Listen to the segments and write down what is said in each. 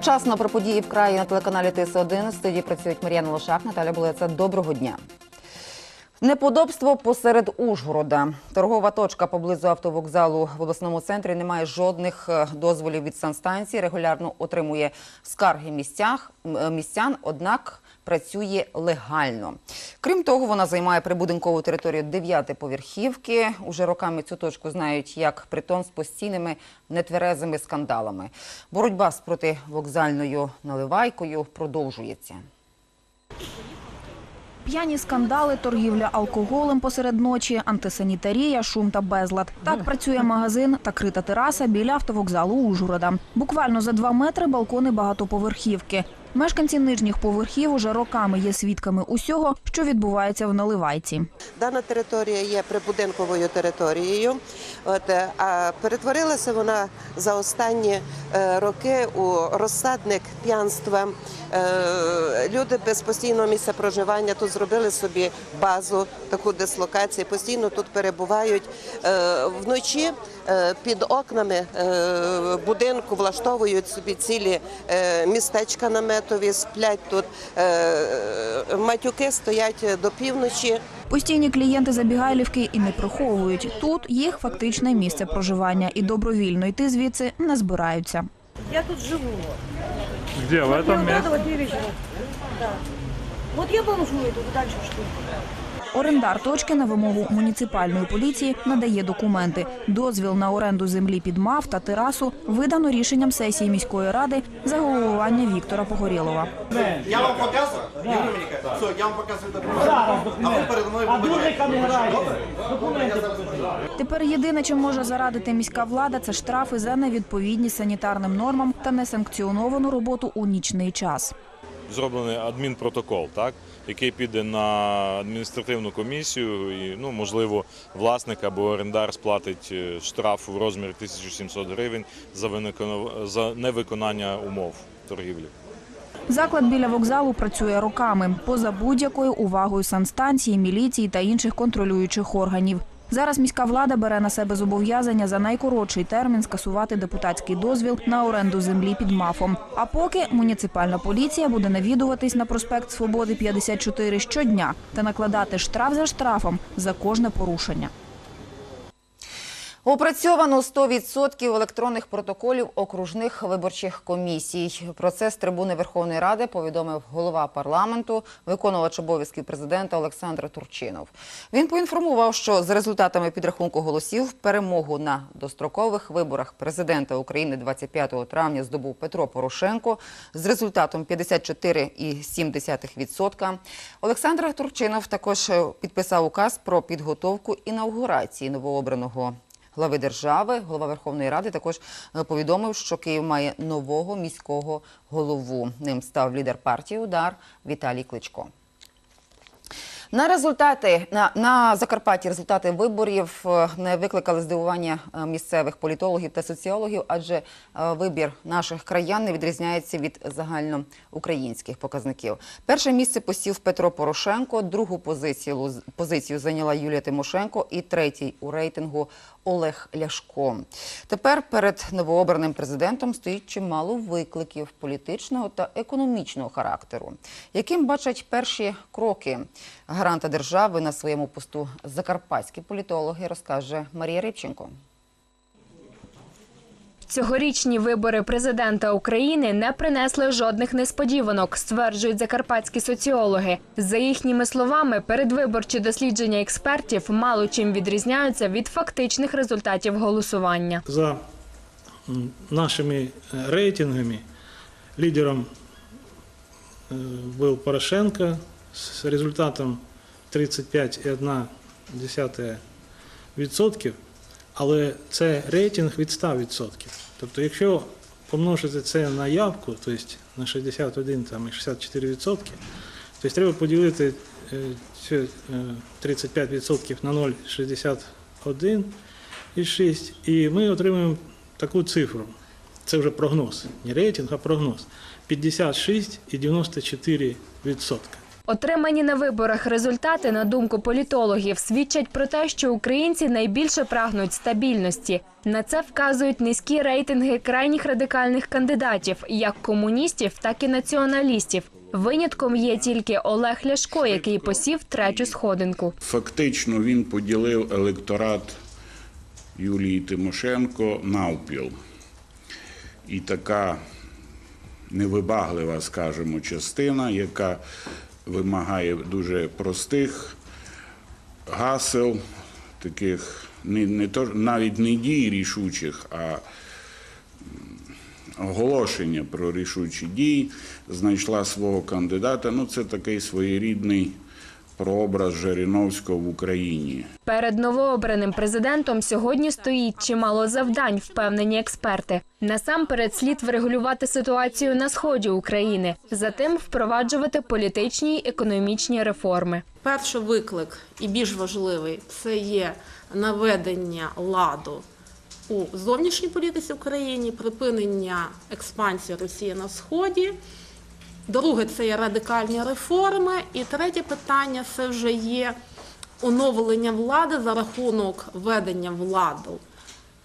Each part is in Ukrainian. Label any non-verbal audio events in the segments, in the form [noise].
Вчасно про події в краї на телеканалі ТС1. В студії працюють Мар'яна Лошак, Наталя Булеця. Доброго дня. Неподобство посеред Ужгорода. Торгова точка поблизу автовокзалу в обласному центрі не має жодних е, дозволів від санстанції. Регулярно отримує скарги місцях, м, е, містян, однак працює легально. Крім того, вона займає прибудинкову територію дев'ятиповерхівки. Уже роками цю точку знають як притон з постійними нетверезими скандалами. Боротьба з противокзальною наливайкою продовжується. П'яні скандали, торгівля алкоголем посеред ночі, антисанітарія, шум та безлад. Так працює магазин та крита тераса біля автовокзалу Ужгорода. Буквально за два метри балкони багатоповерхівки. Мешканці нижніх поверхів уже роками є свідками усього, що відбувається в наливайці. Дана територія є прибудинковою територією. От, е, а перетворилася вона за останні роки у розсадник п'янства. Е, Люди без постійного місця проживання тут зробили собі базу, таку дислокацію, постійно тут перебувають Е, вночі. е, Під окнами е, будинку влаштовують собі цілі е, містечка наметові, сплять тут. Е, Матюки стоять до півночі. Постійні клієнти забігайлівки і не приховують. Тут їх фактичне місце проживання і добровільно йти звідси не збираються. Я тут живу. Де В цьому місці? вот я бомжую тут дальше что? Орендар точки на вимогу муніципальної поліції надає документи. Дозвіл на оренду землі під МАФ та терасу видано рішенням сесії міської ради за головування Віктора Погорєлова. Я вам показую? Все, я вам показую документи. А ви передо мною побачите. Тепер єдине, чим може зарадити міська влада, це штрафи за невідповідність санітарним нормам та несанкціоновану роботу у нічний час. Зроблений адмінпротокол, так, який піде на адміністративну комісію, і ну можливо власник або орендар сплатить е, штраф в розмірі 1700 гривень за за невиконання умов торгівлі. Заклад біля вокзалу працює роками поза будь-якою увагою санстанції, міліції та інших контролюючих органів. Зараз міська влада бере на себе зобов'язання за найкоротший термін скасувати депутатський дозвіл на оренду землі під мафом. А поки муніципальна поліція буде навідуватись на проспект Свободи 54 щодня та накладати штраф за штрафом за кожне порушення. Опрацьовано 100% електронних протоколів окружних виборчих комісій. Про це з трибуни Верховної Ради повідомив голова парламенту, виконувач обов'язків президента Олександр Турчинов. Він поінформував, що з результатами підрахунку голосів перемогу на дострокових виборах президента України 25 травня здобув Петро Порошенко з результатом 54,7%. Олександр Турчинов також підписав указ про підготовку інаугурації новообраного глави держави. Голова Верховної Ради також е, повідомив, що Київ має нового міського голову. Ним став лідер партії Удар Віталій Кличко. На результати на, на Закарпатті результати виборів е, не викликали здивування е, місцевих політологів та соціологів, адже е, вибір наших краян не відрізняється від загальноукраїнських показників. Перше місце посів Петро Порошенко, другу позицію позицію зайняла Юлія Тимошенко і третій у рейтингу Олег Ляшко. Тепер перед новообраним президентом стоїть чимало викликів політичного та економічного характеру. Яким бачать перші кроки гаранта держави на своєму посту закарпатські політологи, розкаже Марія Рибченко. Цьогорічні вибори президента України не принесли жодних несподіванок, стверджують закарпатські соціологи. За їхніми словами, передвиборчі дослідження експертів мало чим відрізняються від фактичних результатів голосування. за м, нашими э, рейтингами лидером э, был Порошенко с результатом 35,1%, але це рейтинг від 100%. Тобто, якщо помножити це на явку, тобто на 61 там, і 64%, тобто треба поділити е, ці, е, 35% на 0,61 і 6, і ми отримаємо таку цифру. Це вже прогноз, не рейтинг, а прогноз. 56,94%. Отримані на виборах результати, на думку політологів, свідчать про те, що українці найбільше прагнуть стабільності. На це вказують низькі рейтинги крайніх радикальних кандидатів, як комуністів, так і націоналістів. Винятком є тільки Олег Ляшко, який посів третю сходинку. Фактично він поділив електорат Юлії Тимошенко навпіл. І така невибаглива, скажімо, частина, яка вимагає дуже простих гасел, таких не, не то, навіть не дій рішучих, а оголошення про рішучі дії, знайшла свого кандидата. Ну, це такий своєрідний прообраз Жириновського в Україні. Перед новообраним президентом сьогодні стоїть чимало завдань, впевнені експерти. Насамперед слід врегулювати ситуацію на сході України, затим впроваджувати політичні й економічні реформи. Перший виклик і більш важливий це є наведення ладу у зовнішній політиці в Україні, припинення експансії Росії на сході. Друге це є радикальні реформи. І третє питання це вже є оновлення влади за рахунок ведення владу,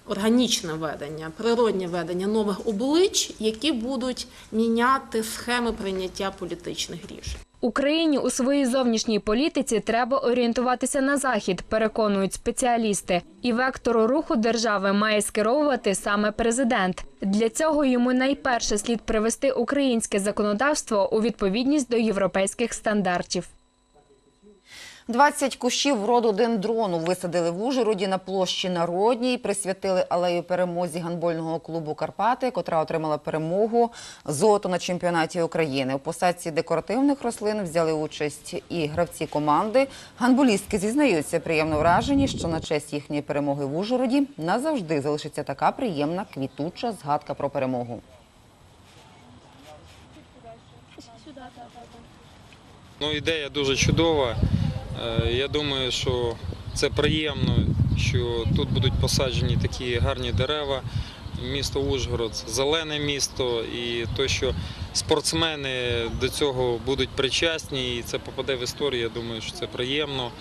органічне ведення, природнє ведення нових облич, які будуть міняти схеми прийняття політичних рішень. Україні у своїй зовнішній політиці треба орієнтуватися на захід, переконують спеціалісти. І вектору руху держави має скеровувати саме президент. Для цього йому найперше слід привести українське законодавство у відповідність до європейських стандартів. 20 кущів роду дендрону висадили в Ужгороді на площі Народній, присвятили алею перемозі гандбольного клубу Карпати, котра отримала перемогу золото на чемпіонаті України. У посадці декоративних рослин взяли участь і гравці команди. Гандболістки зізнаються приємно вражені, що на честь їхньої перемоги в Ужгороді назавжди залишиться така приємна квітуча згадка про перемогу. Ну, ідея дуже чудова. Е, Я думаю, що це приємно, що тут будуть посаджені такі гарні дерева. Місто Ужгород зелене місто, і то, що спортсмени до цього будуть причасні, і це попаде в історію, я думаю, що це приємно.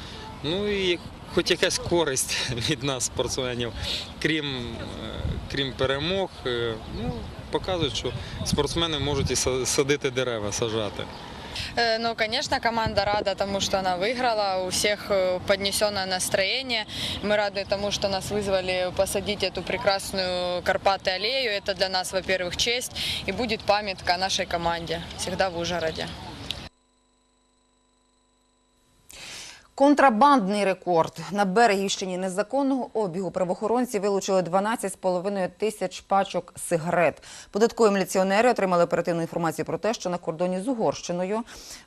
Ну і хоч якась користь [laughs] від нас, спортсменів, крім, е, крім перемог, е, ну, показують, що спортсмени можуть і садити дерева, сажати. Э, Ну, конечно, команда рада тому, что она выиграла. У всех э, поднесенное настроение. Мы рады тому, что нас вызвали посадить эту прекрасную Карпаты аллею. Это для нас, во-первых, честь. И будет памятка о нашей команде. Всегда в Ужгороде. Контрабандний рекорд на Берегівщині незаконного обігу правоохоронці вилучили 12,5 тисяч пачок сигарет. Податкові міліціонери отримали оперативну інформацію про те, що на кордоні з Угорщиною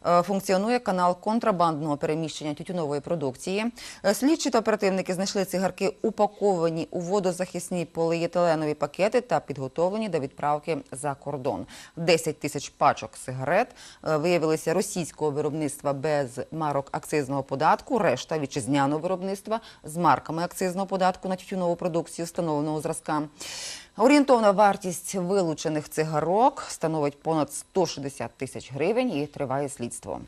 е, функціонує канал контрабандного переміщення тютюнової продукції. Е, Слідчі та оперативники знайшли цигарки упаковані у водозахисні поліетиленові пакети та підготовлені до відправки за кордон. 10 тисяч пачок сигарет е, виявилися російського виробництва без марок акцизного податку, решта вітчизняного виробництва з марками акцизного податку на тютюнову продукцію встановленого зразка. Орієнтовна вартість вилучених цигарок становить понад 160 тисяч гривень і триває слідство.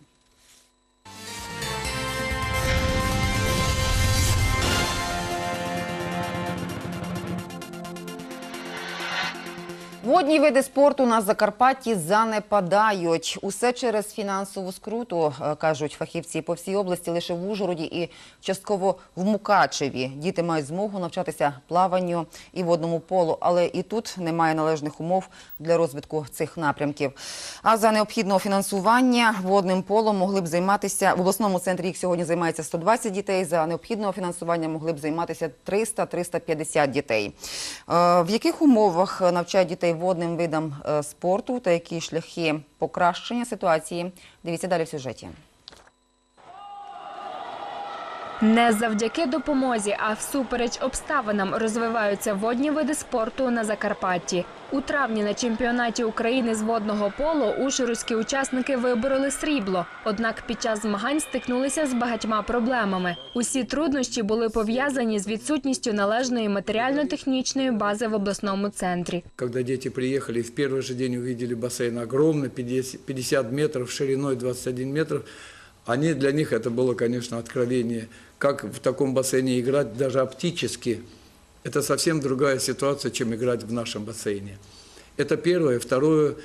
Водні види спорту на Закарпатті занепадають. Усе через фінансову скруту, е, кажуть фахівці по всій області, лише в Ужгороді і частково в Мукачеві. Діти мають змогу навчатися плаванню і водному полу, але і тут немає належних умов для розвитку цих напрямків. А за необхідного фінансування водним полом могли б займатися в обласному центрі. Їх сьогодні займається 120 дітей. За необхідного фінансування могли б займатися 300-350 дітей. Е, В яких умовах навчають дітей водним видам е, спорту та які шляхи покращення ситуації? Дивіться далі в сюжеті. Не завдяки допомозі, а всупереч обставинам розвиваються водні види спорту на Закарпатті. У травні на чемпіонаті України з водного полу ужгородські учасники вибороли срібло. Однак під час змагань стикнулися з багатьма проблемами. Усі труднощі були пов'язані з відсутністю належної матеріально-технічної бази в обласному центрі. Когда дети приехали, в первый же день увидели бассейн огромный, 50 50 метров, шириной 21 метров. Они, для них это было, конечно, откровение. Как в таком бассейне играть, даже оптически, это совсем другая ситуация, чем играть в нашем бассейне. Это первое. Второе,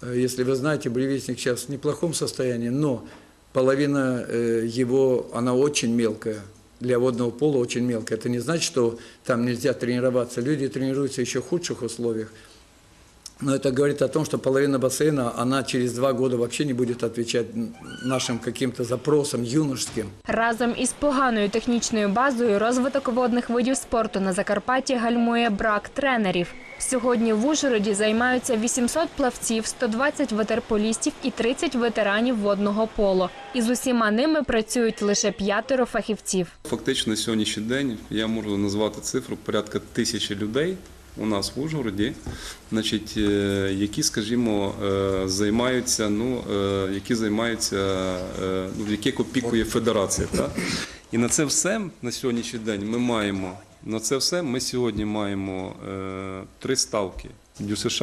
э, если вы знаете, Бревестник сейчас в неплохом состоянии, но половина э, его, она очень мелкая. Для водного пола очень мелкая. Это не значит, что там нельзя тренироваться. Люди тренируются еще в худших условиях. Но это говорит о том, что половина бассейна, она через два года вообще не будет отвечать нашим каким-то запросам юношеским. Разом із поганою технічною базою розвиток водних видів спорту на Закарпатті гальмує брак тренерів. Сьогодні в Ужгороді займаються 800 плавців, 120 ватерполістів і 30 ветеранів водного поло. І з усіма ними працюють лише п'ятеро фахівців. Фактично на сьогоднішній день я можу назвати цифру порядка тисячі людей у нас в Ужгороді, значить, е, які, скажімо, е, займаються, ну, е, які займаються, ну ну, яких опікує федерація. Так? І на це все на сьогоднішній день ми маємо. На це все ми сьогодні маємо три ставки ДЮСШ,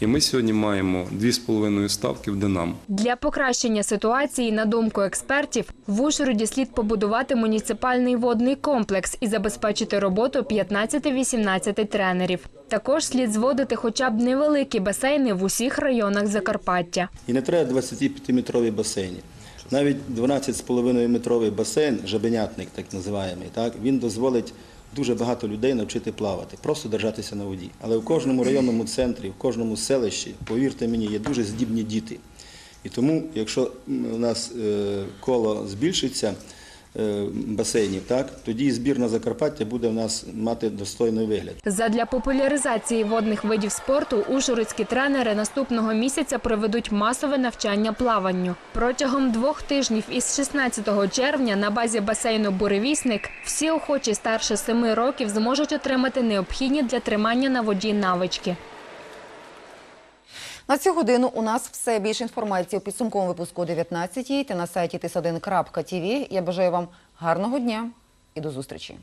і ми сьогодні маємо дві з половиною ставки в Динамо. Для покращення ситуації, на думку експертів, в Ужгороді слід побудувати муніципальний водний комплекс і забезпечити роботу 15-18 тренерів. Також слід зводити хоча б невеликі басейни в усіх районах Закарпаття. І не треба 25-метрові басейни. Навіть 12,5-метровий басейн, жабенятник так називаємо, так, він дозволить дуже багато людей навчити плавати, просто держатися на воді. Але в кожному районному центрі, в кожному селищі, повірте мені, є дуже здібні діти. І тому, якщо у нас е, коло збільшиться басейнів, так, тоді і збір Закарпаття буде в нас мати достойний вигляд. Задля популяризації водних видів спорту ужгородські тренери наступного місяця проведуть масове навчання плаванню. Протягом двох тижнів із 16 червня на базі басейну Буревісник всі охочі старше 7 років зможуть отримати необхідні для тримання на воді навички. На цю годину у нас все більше інформації у підсумковому випуску о 19 та на сайті tis1.tv. Я бажаю вам гарного дня і до зустрічі.